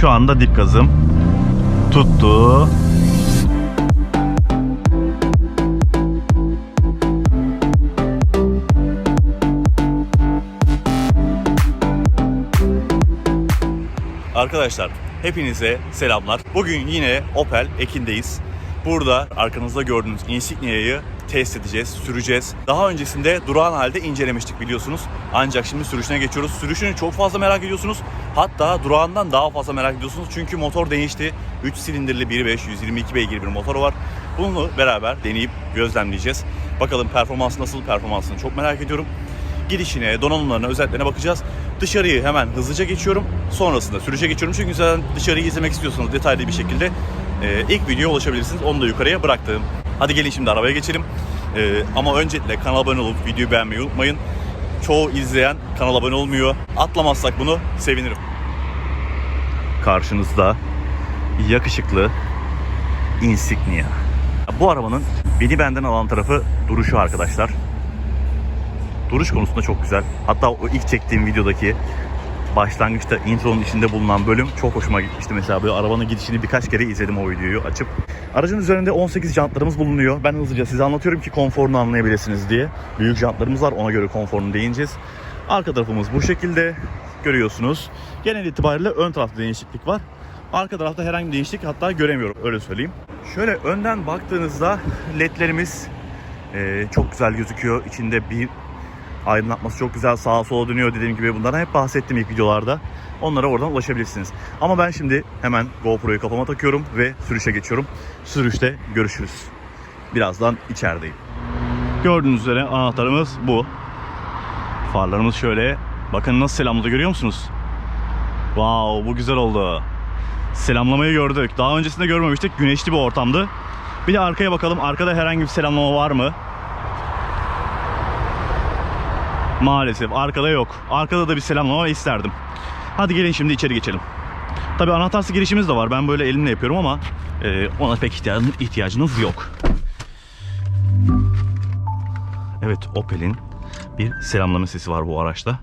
Şu anda dip gazım. Tuttu. Arkadaşlar hepinize selamlar. Bugün yine Opel Ekin'deyiz. Burada arkanızda gördüğünüz Insignia'yı test edeceğiz, süreceğiz. Daha öncesinde durağan halde incelemiştik biliyorsunuz. Ancak şimdi sürüşüne geçiyoruz. Sürüşünü çok fazla merak ediyorsunuz. Hatta durağından daha fazla merak ediyorsunuz. Çünkü motor değişti. 3 silindirli 1.5 122 beygir bir motoru var. Bunu beraber deneyip gözlemleyeceğiz. Bakalım performansı nasıl performansını çok merak ediyorum gidişine, donanımlarına, özelliklerine bakacağız. Dışarıyı hemen hızlıca geçiyorum. Sonrasında sürüşe geçiyorum. Çünkü zaten dışarıyı izlemek istiyorsanız detaylı bir şekilde e, ilk videoya ulaşabilirsiniz. Onu da yukarıya bıraktım. Hadi gelin şimdi arabaya geçelim. E, ama öncelikle kanala abone olup videoyu beğenmeyi unutmayın. Çoğu izleyen kanala abone olmuyor. Atlamazsak bunu sevinirim. Karşınızda yakışıklı Insignia. Bu arabanın beni benden alan tarafı duruşu arkadaşlar. Duruş konusunda çok güzel. Hatta o ilk çektiğim videodaki başlangıçta intronun içinde bulunan bölüm çok hoşuma gitmişti. Mesela böyle arabanın gidişini birkaç kere izledim o videoyu açıp. Aracın üzerinde 18 jantlarımız bulunuyor. Ben hızlıca size anlatıyorum ki konforunu anlayabilirsiniz diye. Büyük jantlarımız var ona göre konforunu değineceğiz. Arka tarafımız bu şekilde görüyorsunuz. Genel itibariyle ön tarafta değişiklik var. Arka tarafta herhangi bir değişiklik hatta göremiyorum öyle söyleyeyim. Şöyle önden baktığınızda ledlerimiz eee, çok güzel gözüküyor. İçinde bir Aydınlatması çok güzel sağa sola dönüyor dediğim gibi bunlardan hep bahsettim ilk videolarda. Onlara oradan ulaşabilirsiniz. Ama ben şimdi hemen GoPro'yu kafama takıyorum ve sürüşe geçiyorum. Sürüşte görüşürüz. Birazdan içerideyim. Gördüğünüz üzere anahtarımız bu. Farlarımız şöyle. Bakın nasıl selamladı görüyor musunuz? Wow bu güzel oldu. Selamlamayı gördük. Daha öncesinde görmemiştik. Güneşli bir ortamdı. Bir de arkaya bakalım. Arkada herhangi bir selamlama var mı? Maalesef arkada yok. Arkada da bir selamlama isterdim. Hadi gelin şimdi içeri geçelim. Tabi anahtarsız girişimiz de var. Ben böyle elimle yapıyorum ama e, ona pek ihtiyacınız, ihtiyacınız yok. Evet Opel'in bir selamlama sesi var bu araçta.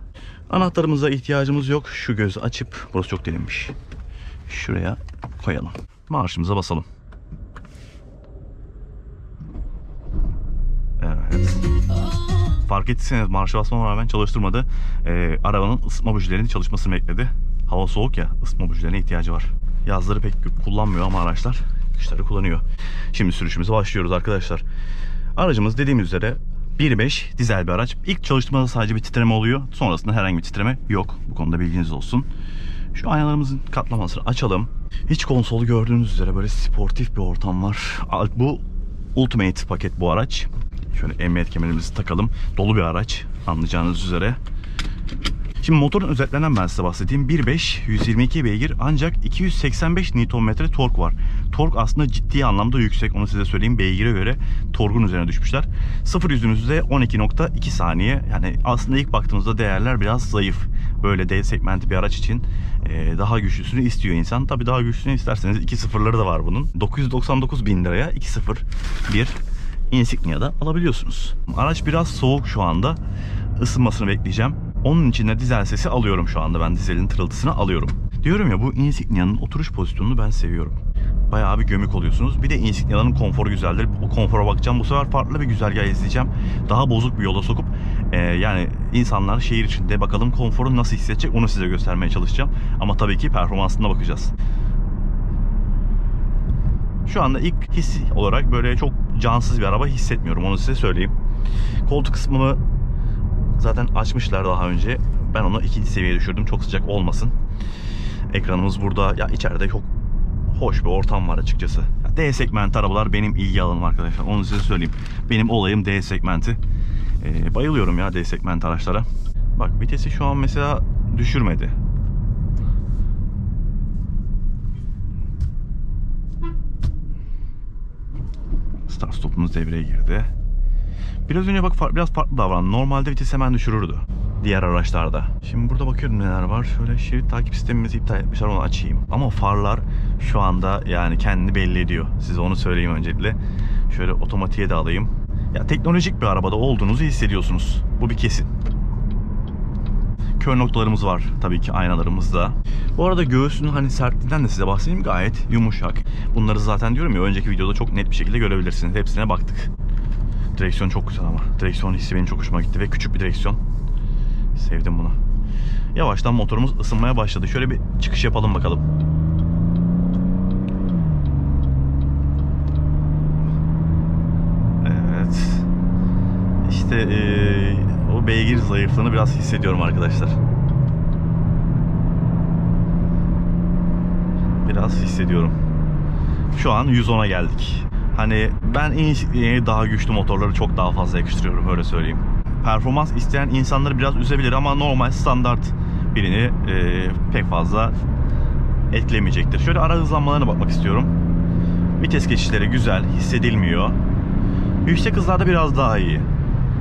Anahtarımıza ihtiyacımız yok. Şu gözü açıp burası çok delinmiş. Şuraya koyalım. Marşımıza basalım. Fark ettiyseniz marşa basmama rağmen çalıştırmadı. Ee, arabanın ısıtma bujilerinin çalışmasını bekledi. Hava soğuk ya ısıtma bujilerine ihtiyacı var. Yazları pek kullanmıyor ama araçlar kışları kullanıyor. Şimdi sürüşümüze başlıyoruz arkadaşlar. Aracımız dediğimiz üzere 1.5 dizel bir araç. İlk çalıştırmada sadece bir titreme oluyor. Sonrasında herhangi bir titreme yok. Bu konuda bilginiz olsun. Şu aynalarımızın katlamasını açalım. İç konsolu gördüğünüz üzere böyle sportif bir ortam var. Bu Ultimate paket bu araç. Şöyle emniyet kemerimizi takalım. Dolu bir araç anlayacağınız üzere. Şimdi motorun özetlerinden ben size bahsedeyim. 1.5 122 beygir ancak 285 Nm tork var. Tork aslında ciddi anlamda yüksek. Onu size söyleyeyim. Beygire göre torkun üzerine düşmüşler. Sıfır yüzünüzde 12.2 saniye. Yani aslında ilk baktığımızda değerler biraz zayıf. Böyle D segmenti bir araç için daha güçlüsünü istiyor insan. Tabii daha güçlüsünü isterseniz 2 sıfırları da var bunun. 999 bin liraya 2 sıfır bir Insignia'da alabiliyorsunuz. Araç biraz soğuk şu anda. Isınmasını bekleyeceğim. Onun için de dizel sesi alıyorum şu anda. Ben dizelin tırıltısını alıyorum. Diyorum ya bu Insignia'nın oturuş pozisyonunu ben seviyorum. Bayağı bir gömük oluyorsunuz. Bir de Insignia'nın konforu güzeldir. O konfora bakacağım. Bu sefer farklı bir güzergah izleyeceğim. Daha bozuk bir yola sokup e, yani insanlar şehir içinde bakalım konforu nasıl hissedecek onu size göstermeye çalışacağım. Ama tabii ki performansına bakacağız. Şu anda ilk his olarak böyle çok cansız bir araba hissetmiyorum onu size söyleyeyim. Koltuk kısmını zaten açmışlar daha önce. Ben onu ikinci seviyeye düşürdüm çok sıcak olmasın. Ekranımız burada. Ya içeride çok hoş bir ortam var açıkçası. Ya D segmenti arabalar benim ilgi alanım arkadaşlar. Onu size söyleyeyim. Benim olayım D segmenti. Ee, bayılıyorum ya D segmenti araçlara. Bak vitesi şu an mesela düşürmedi. Stopumuz devreye girdi. Biraz önce bak biraz farklı davrandı. Normalde vites hemen düşürürdü. Diğer araçlarda. Şimdi burada bakıyorum neler var. Şöyle şerit takip sistemimizi iptal etmişler onu açayım. Ama farlar şu anda yani kendini belli ediyor. Size onu söyleyeyim öncelikle. Şöyle otomatiğe de alayım. Ya teknolojik bir arabada olduğunuzu hissediyorsunuz. Bu bir kesin. Kör noktalarımız var tabii ki aynalarımızda. Bu arada göğsünün hani sertliğinden de size bahsedeyim gayet yumuşak. Bunları zaten diyorum ya önceki videoda çok net bir şekilde görebilirsiniz. Hepsine baktık. Direksiyon çok güzel ama. Direksiyon hissi benim çok hoşuma gitti ve küçük bir direksiyon. Sevdim bunu. Yavaştan motorumuz ısınmaya başladı. Şöyle bir çıkış yapalım bakalım. Evet. İşte eee, beygir zayıflığını biraz hissediyorum arkadaşlar. Biraz hissediyorum. Şu an 110'a geldik. Hani ben en- daha güçlü motorları çok daha fazla yakıştırıyorum öyle söyleyeyim. Performans isteyen insanları biraz üzebilir ama normal standart birini eee, pek fazla etkilemeyecektir. Şöyle ara hızlanmalarına bakmak istiyorum. Vites geçişleri güzel, hissedilmiyor. Yüksek hızlarda biraz daha iyi.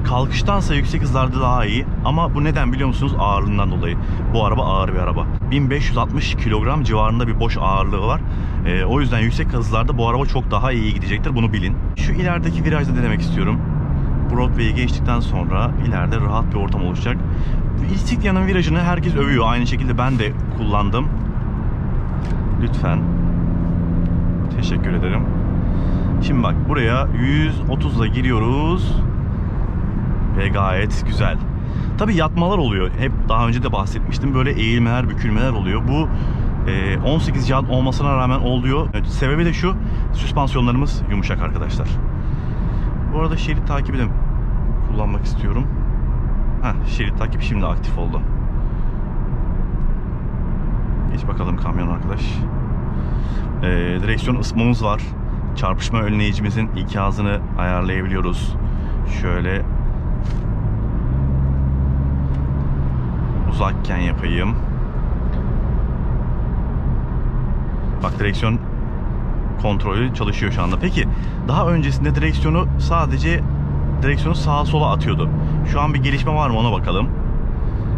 Kalkıştansa yüksek hızlarda daha iyi ama bu neden biliyor musunuz? Ağırlığından dolayı. Bu araba ağır bir araba. 1560 kilogram civarında bir boş ağırlığı var. Ee, o yüzden yüksek hızlarda bu araba çok daha iyi gidecektir. Bunu bilin. Şu ilerideki virajda denemek istiyorum. Broadway'i geçtikten sonra ileride rahat bir ortam oluşacak. Insignia'nın virajını herkes övüyor. Aynı şekilde ben de kullandım. Lütfen. Teşekkür ederim. Şimdi bak buraya 130'la giriyoruz. Ve gayet güzel. Tabi yatmalar oluyor. Hep daha önce de bahsetmiştim. Böyle eğilmeler, bükülmeler oluyor. Bu e, 18 jant olmasına rağmen oluyor. Sebebi de şu. Süspansiyonlarımız yumuşak arkadaşlar. Bu arada şerit takibi de kullanmak istiyorum. Heh, şerit takibi şimdi aktif oldu. Geç bakalım kamyon arkadaş. E, direksiyon ısıtmamız var. Çarpışma önleyicimizin ikazını ayarlayabiliyoruz. Şöyle uzakken yapayım. Bak direksiyon kontrolü çalışıyor şu anda. Peki daha öncesinde direksiyonu sadece direksiyonu sağa sola atıyordu. Şu an bir gelişme var mı ona bakalım.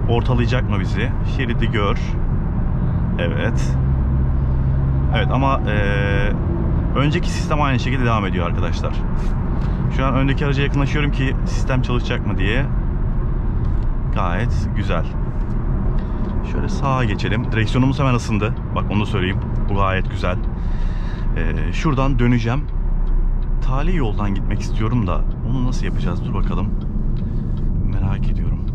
Ortalayacak mı bizi? Şeridi gör. Evet. Evet ama eee, önceki sistem aynı şekilde devam ediyor arkadaşlar. Şu an öndeki araca yakınlaşıyorum ki sistem çalışacak mı diye. Gayet güzel. Şöyle sağa geçelim. Direksiyonumuz hemen ısındı. Bak onu da söyleyeyim. Bu gayet güzel. Ee, şuradan döneceğim. Tali yoldan gitmek istiyorum da onu nasıl yapacağız? Dur bakalım. Merak ediyorum.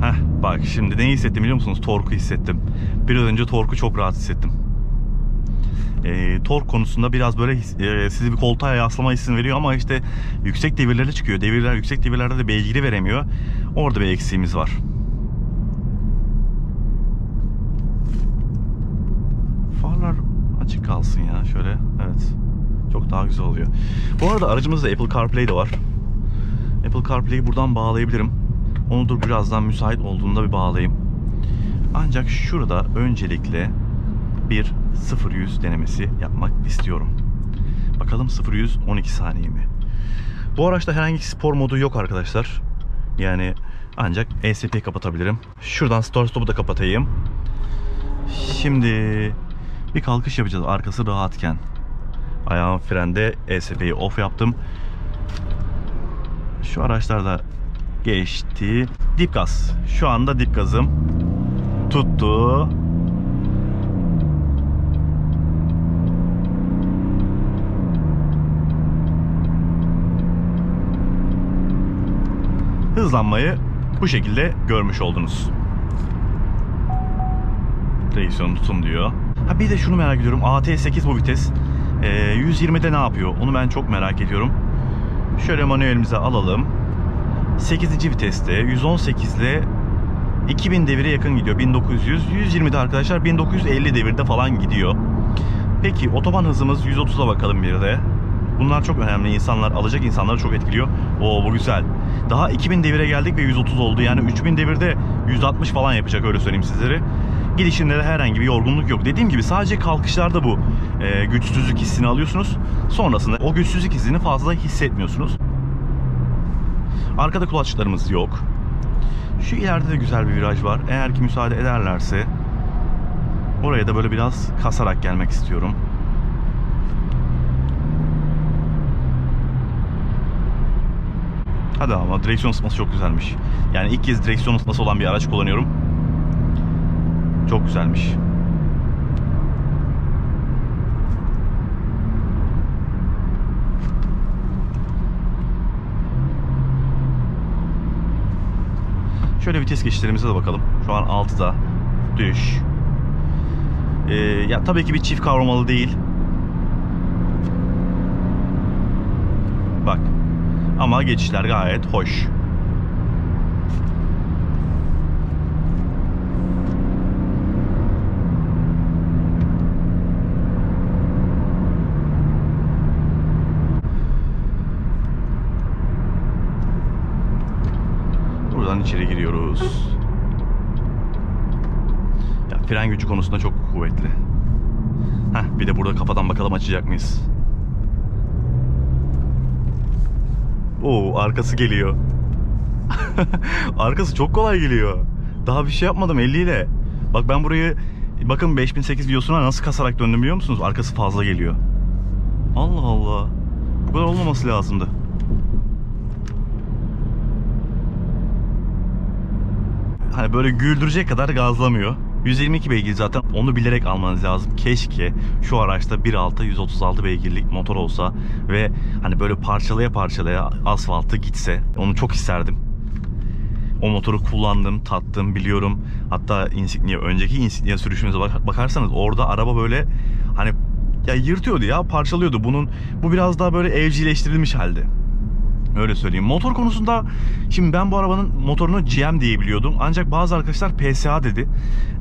Heh bak şimdi ne hissettim biliyor musunuz? Torku hissettim. Biraz önce torku çok rahat hissettim. Ee, tork konusunda biraz böyle e, sizi bir koltuğa yaslama hissini veriyor ama işte yüksek devirlere çıkıyor. Devirler yüksek devirlerde de beygiri veremiyor. Orada bir eksiğimiz var. Farlar açık kalsın ya şöyle. Evet. Çok daha güzel oluyor. Bu arada aracımızda Apple CarPlay de var. Apple CarPlay'i buradan bağlayabilirim. Onu dur birazdan müsait olduğunda bir bağlayayım. Ancak şurada öncelikle bir 0-100 denemesi yapmak istiyorum. Bakalım 0-100 12 saniye mi? Bu araçta herhangi spor modu yok arkadaşlar. Yani ancak ESP'yi kapatabilirim. Şuradan start stop'u da kapatayım. Şimdi bir kalkış yapacağız arkası rahatken. Ayağım frende ESP'yi off yaptım. Şu araçlarda geçti. Dip gaz. Şu anda dip gazım. Tuttu. Hızlanmayı bu şekilde görmüş oldunuz. Direksiyon tutun diyor. Ha bir de şunu merak ediyorum. AT8 bu vites. Ee, 120'de ne yapıyor? Onu ben çok merak ediyorum. Şöyle manuelimize alalım. 8. viteste 118 ile 2000 devire yakın gidiyor. 1900. 120'de arkadaşlar 1950 devirde falan gidiyor. Peki otoban hızımız 130'a bakalım bir de. Bunlar çok önemli. İnsanlar alacak insanları çok etkiliyor. Oo bu güzel. Daha 2000 devire geldik ve 130 oldu. Yani 3000 devirde 160 falan yapacak öyle söyleyeyim sizlere. Gidişinde de herhangi bir yorgunluk yok. Dediğim gibi sadece kalkışlarda bu e, güçsüzlük hissini alıyorsunuz. Sonrasında o güçsüzlük hissini fazla hissetmiyorsunuz. Arkada kulaçlarımız yok. Şu ileride de güzel bir viraj var. Eğer ki müsaade ederlerse oraya da böyle biraz kasarak gelmek istiyorum. Hadi ama direksiyon ısıtması çok güzelmiş. Yani ilk kez direksiyon ısıtması olan bir araç kullanıyorum. Çok güzelmiş. Şöyle vites geçişlerimize de bakalım. Şu an 6'da. Düş. Ee, ya tabii ki bir çift kavramalı değil. Bak. Ama geçişler gayet hoş. Buradan içeri giriyoruz. Ya fren gücü konusunda çok kuvvetli. Heh, bir de burada kafadan bakalım açacak mıyız? Oo, arkası geliyor. arkası çok kolay geliyor. Daha bir şey yapmadım 50 ile. Bak ben burayı bakın 5008 videosuna nasıl kasarak döndüm biliyor musunuz? Arkası fazla geliyor. Allah Allah. Bu kadar olmaması lazımdı. Hani böyle güldürecek kadar gazlamıyor. 122 beygir zaten onu bilerek almanız lazım. Keşke şu araçta 1.6 136 beygirlik motor olsa ve hani böyle parçalaya parçalaya asfaltı gitse. Onu çok isterdim. O motoru kullandım, tattım, biliyorum. Hatta Insignia, önceki Insignia sürüşümüze bak- bakarsanız orada araba böyle hani ya yırtıyordu ya, parçalıyordu. Bunun bu biraz daha böyle evcilleştirilmiş halde. Öyle söyleyeyim. Motor konusunda şimdi ben bu arabanın motorunu GM diye biliyordum. Ancak bazı arkadaşlar PSA dedi.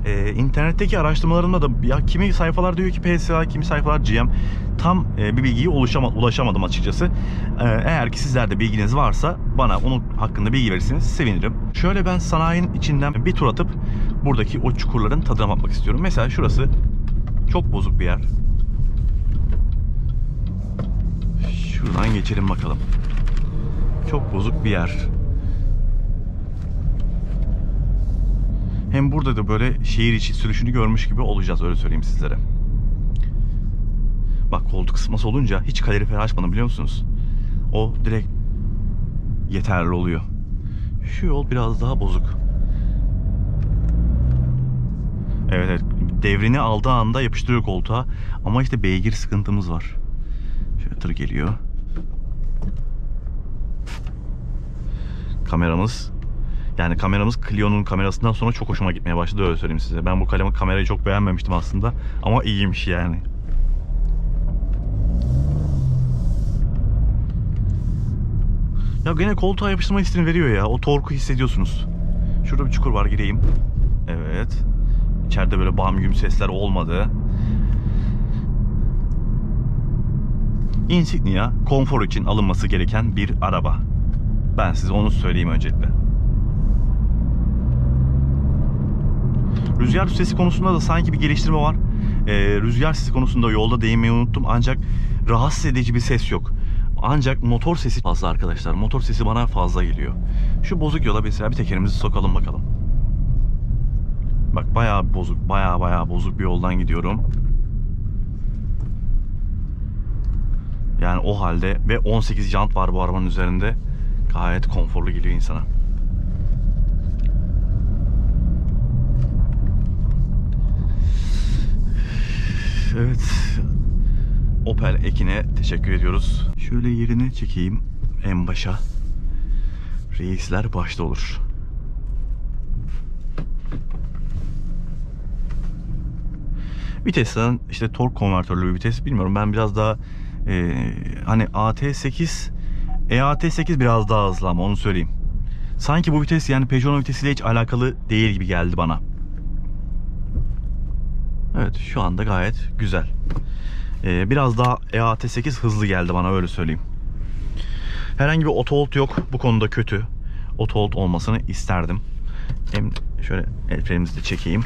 Ee, internetteki araştırmalarımda da ya kimi sayfalar diyor ki PSA, kimi sayfalar GM. Tam e, bir bilgiye ulaşama, ulaşamadım açıkçası. Ee, eğer ki sizlerde bilginiz varsa bana onun hakkında bilgi verirseniz sevinirim. Şöyle ben sanayinin içinden bir tur atıp buradaki o çukurların tadına bakmak istiyorum. Mesela şurası çok bozuk bir yer. Şuradan geçelim bakalım. Çok bozuk bir yer. Hem burada da böyle şehir içi sürüşünü görmüş gibi olacağız öyle söyleyeyim sizlere. Bak koltuk ısıtması olunca hiç kaloriferi açmadım biliyor musunuz? O direkt yeterli oluyor. Şu yol biraz daha bozuk. Evet evet devrini aldığı anda yapıştırıyor koltuğa. Ama işte beygir sıkıntımız var. Şöyle tır geliyor. Kameramız yani kameramız Clio'nun kamerasından sonra çok hoşuma gitmeye başladı öyle söyleyeyim size. Ben bu kalemi kamerayı çok beğenmemiştim aslında ama iyiymiş yani. Ya gene koltuğa yapıştırma hissini veriyor ya. O torku hissediyorsunuz. Şurada bir çukur var gireyim. Evet. İçeride böyle bam güm sesler olmadı. Insignia konfor için alınması gereken bir araba. Ben size onu söyleyeyim öncelikle. Rüzgar sesi konusunda da sanki bir geliştirme var. Ee, rüzgar sesi konusunda yolda değinmeyi unuttum ancak rahatsız edici bir ses yok. Ancak motor sesi fazla arkadaşlar. Motor sesi bana fazla geliyor. Şu bozuk yola mesela bir tekerimizi sokalım bakalım. Bak bayağı bozuk, bayağı bayağı bozuk bir yoldan gidiyorum. Yani o halde ve 18 jant var bu arabanın üzerinde. Gayet konforlu geliyor insana. Evet. Opel Ekin'e teşekkür ediyoruz. Şöyle yerini çekeyim en başa. Reisler başta olur. Vitesten işte tork konvertörlü bir vites bilmiyorum. Ben biraz daha e, hani AT8 EAT8 biraz daha hızlı ama onu söyleyeyim. Sanki bu vites yani Peugeot'un vitesiyle hiç alakalı değil gibi geldi bana. Evet şu anda gayet güzel. Ee, biraz daha EAT8 hızlı geldi bana öyle söyleyeyim. Herhangi bir auto hold yok. Bu konuda kötü. Auto hold olmasını isterdim. Hem şöyle el frenimizi de çekeyim.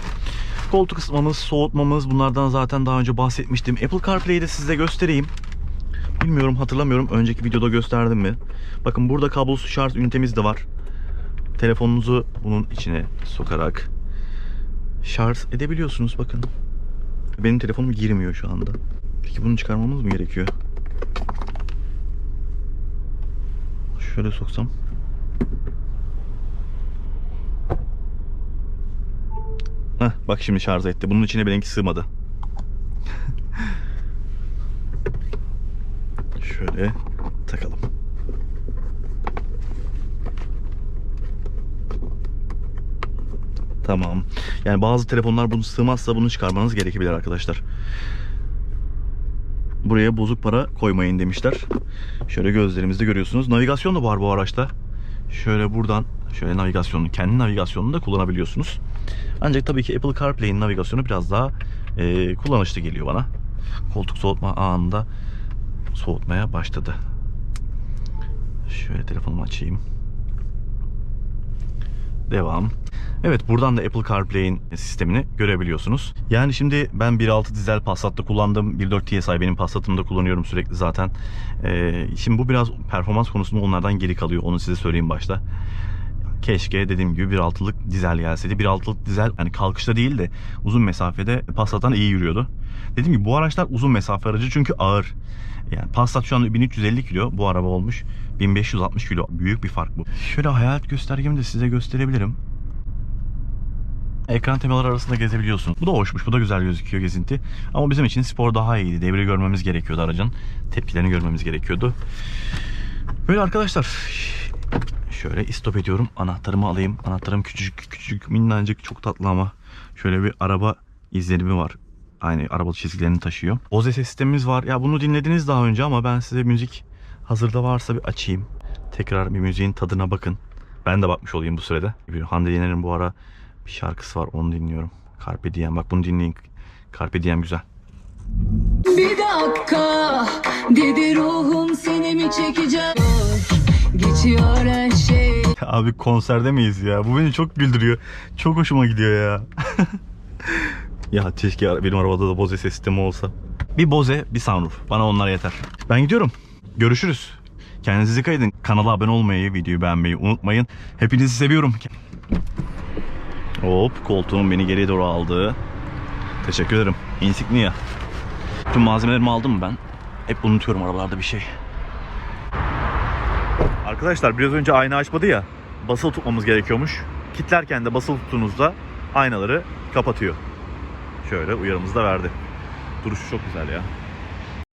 Koltuk ısıtmamız, soğutmamız bunlardan zaten daha önce bahsetmiştim. Apple CarPlay'i de size göstereyim. Bilmiyorum hatırlamıyorum önceki videoda gösterdim mi? Bakın burada kablosuz şarj ünitemiz de var. Telefonunuzu bunun içine sokarak şarj edebiliyorsunuz bakın. Benim telefonum girmiyor şu anda. Peki bunu çıkarmamız mı gerekiyor? Şöyle soksam. Heh, bak şimdi şarj etti. Bunun içine benimki sığmadı. Şöyle takalım. Tamam. Yani bazı telefonlar bunu sığmazsa bunu çıkarmanız gerekebilir arkadaşlar. Buraya bozuk para koymayın demişler. Şöyle gözlerimizde görüyorsunuz. Navigasyon da var bu araçta. Şöyle buradan şöyle navigasyonunu, kendi navigasyonunu da kullanabiliyorsunuz. Ancak tabii ki Apple CarPlay'in navigasyonu biraz daha e, kullanışlı geliyor bana. Koltuk soğutma anında soğutmaya başladı. Şöyle telefonumu açayım. Devam. Evet buradan da Apple CarPlay'in sistemini görebiliyorsunuz. Yani şimdi ben 1.6 dizel Passat'ta kullandım. 1.4 TSI benim Passat'ımda kullanıyorum sürekli zaten. Ee, şimdi bu biraz performans konusunda onlardan geri kalıyor. Onu size söyleyeyim başta. Keşke dediğim gibi 1.6'lık dizel gelseydi. 1.6'lık dizel yani kalkışta değil de uzun mesafede Passat'tan iyi yürüyordu. Dediğim gibi bu araçlar uzun mesafe aracı çünkü ağır. Yani Passat şu an 1350 kilo bu araba olmuş. 1560 kilo. Büyük bir fark bu. Şöyle hayat göstergemi de size gösterebilirim. Ekran temaları arasında gezebiliyorsun. Bu da hoşmuş. Bu da güzel gözüküyor gezinti. Ama bizim için spor daha iyiydi. Devri görmemiz gerekiyordu aracın. Tepkilerini görmemiz gerekiyordu. Böyle arkadaşlar. Şöyle istop ediyorum. Anahtarımı alayım. Anahtarım küçücük küçücük minnacık çok tatlı ama. Şöyle bir araba izlenimi var. Aynı araba çizgilerini taşıyor. Bose sistemimiz var. Ya bunu dinlediniz daha önce ama ben size müzik hazırda varsa bir açayım. Tekrar bir müziğin tadına bakın. Ben de bakmış olayım bu sürede. Bir Hande Yener'in bu ara bir şarkısı var onu dinliyorum. Carpe Diem. Bak bunu dinleyin. Carpe Diem güzel. Bir dakika dedi ruhum seni mi çekeceğim Geçiyor her şey Abi konserde miyiz ya? Bu beni çok güldürüyor. Çok hoşuma gidiyor ya. ya keşke benim arabada da Bose ses sistemi olsa. Bir Bose, bir sunroof. Bana onlar yeter. Ben gidiyorum. Görüşürüz. Kendinize dikkat edin. Kanala abone olmayı, videoyu beğenmeyi unutmayın. Hepinizi seviyorum. Hop koltuğum beni geriye doğru aldı. Teşekkür ederim. Insignia. Tüm malzemelerimi aldım mı ben? Hep unutuyorum arabalarda bir şey. Arkadaşlar biraz önce ayna açmadı ya. Basılı tutmamız gerekiyormuş. Kitlerken de basılı tuttuğunuzda aynaları kapatıyor. Şöyle uyarımızı da verdi. Duruşu çok güzel ya.